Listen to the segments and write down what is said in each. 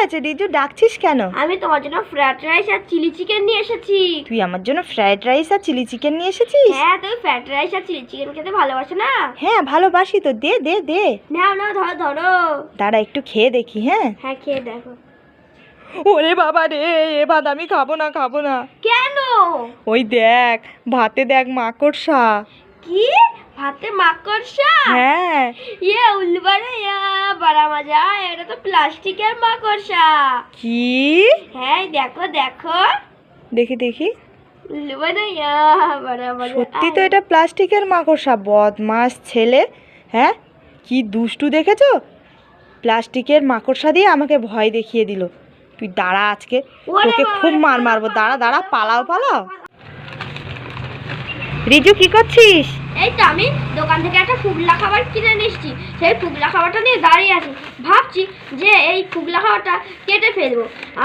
হয়েছে রিজু ডাকছিস কেন? আমি তোমার জন্য ফ্রাইড রাইস আর চিলি চিকেন নিয়ে এসেছি। তুই আমার জন্য ফ্রাইড রাইস আর চিলি চিকেন নিয়ে এসেছিস? হ্যাঁ তুমি ফ্রাইড রাইস আর চিলি চিকেন খেতে ভালোবাসো না? হ্যাঁ ভালোবাসি তো দে দে দে। নাও নাও ধরো ধরো। দাঁড়া একটু খেয়ে দেখি হ্যাঁ? হ্যাঁ খেয়ে দেখো। ওরে বাবা রে এ ভাত আমি খাব না খাব না। কেন? ওই দেখ ভাতে দেখ মাকড়সা। কি? ভাতে মাকড়সা? হ্যাঁ। ইয়ে উল্লুবারে ইয়া বড়া মজা এটা তো প্লাস্টিকের মাকড়সা। কি? হ্যাঁ দেখো দেখো। দেখি দেখি। উল্লুবারে ইয়া বড়া মজা। সত্যি তো এটা প্লাস্টিকের মাকড়সা বদমাস ছেলে। হ্যাঁ? কি দুষ্টু দেখেছ? প্লাস্টিকের মাকড়সা দিয়ে আমাকে ভয় দেখিয়ে দিল। তুই দাঁড়া আজকে। তোকে খুব মার মারবো। দাঁড়া দাঁড়া পালাও পালাও। রিজু কি করছিস? এই তো আমি দোকান থেকে একটা ফুগলা খাবার কিনে এসেছি। সেই ফুগলা খাবারটা নিয়ে দাঁড়িয়ে আছি। ভাবছি যে এই ফুগলা খাবারটা কেটে ফেলব।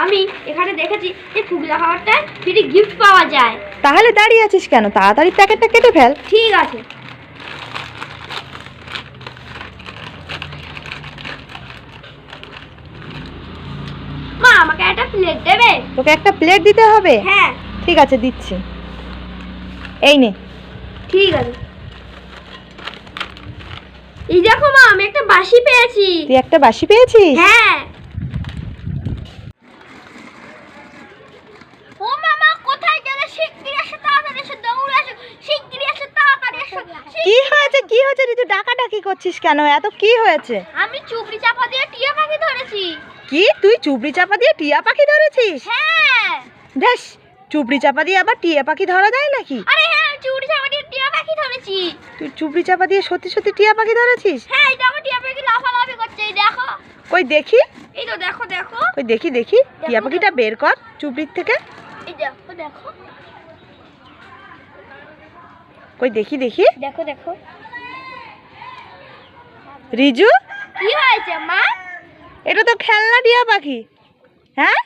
আমি এখানে দেখেছি যে ফুগলা খাবারটা ফ্রি গিফট পাওয়া যায়। তাহলে দাঁড়িয়ে আছিস কেন? তাড়াতাড়ি প্যাকেটটা কেটে ফেল। ঠিক আছে। মা আমাকে একটা প্লেট দেবে? তোকে একটা প্লেট দিতে হবে? হ্যাঁ। ঠিক আছে দিচ্ছি। এই নে। ঠিক আছে। এই দেখো মা আমি একটা বাসি পেয়েছি। তুই একটা বাসি পেয়েছিস? হ্যাঁ। ও মামা কোথায় গেলে শিগগিরই এসো তাড়াতাড়ি এসো দৌড়ে এসো শিগগিরই এসো তাড়াতাড়ি এসো। কি হয়েছে কি হয়েছে রিজু ডাকাডাকি করছিস কেন? এত কি হয়েছে? আমি চুবড়ি চাপা দিয়ে টিয়া পাখি ধরেছি। কি? তুই চুবড়ি চাপা দিয়ে টিয়া পাখি ধরেছিস? হ্যাঁ। বেশ চুবড়ি চাপা দিয়ে আবার টিয়া পাখি ধরা যায় নাকি? আরে হ্যাঁ চুবড়ি চাপা দিয়ে টিয়া পাখি ধরেছি। তুই চুবড়ি চাপা দিয়ে সত্যি সত্যি টিয়া পাখি ধরেছিস? হ্যাঁ এই দেখো টিয়া পাখি লাফালাফি করছে এই দেখো। কই দেখি? এই তো দেখো দেখো। কই দেখি দেখি। টিয়া পাখিটা বের কর চুবড়ির থেকে। এই দেখো দেখো। কই দেখি দেখি। দেখো দেখো। রিজু? কি হয়েছে মা? এটা তো খেলনা টিয়া পাখি। হ্যাঁ?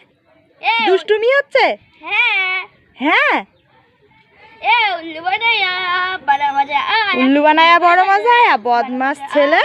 দুষ্টুমি হচ্ছে? হ্যাঁ। হ্যাঁ? উল্লু বানায়া বড় মজা আয়া বদমাস ছেলে।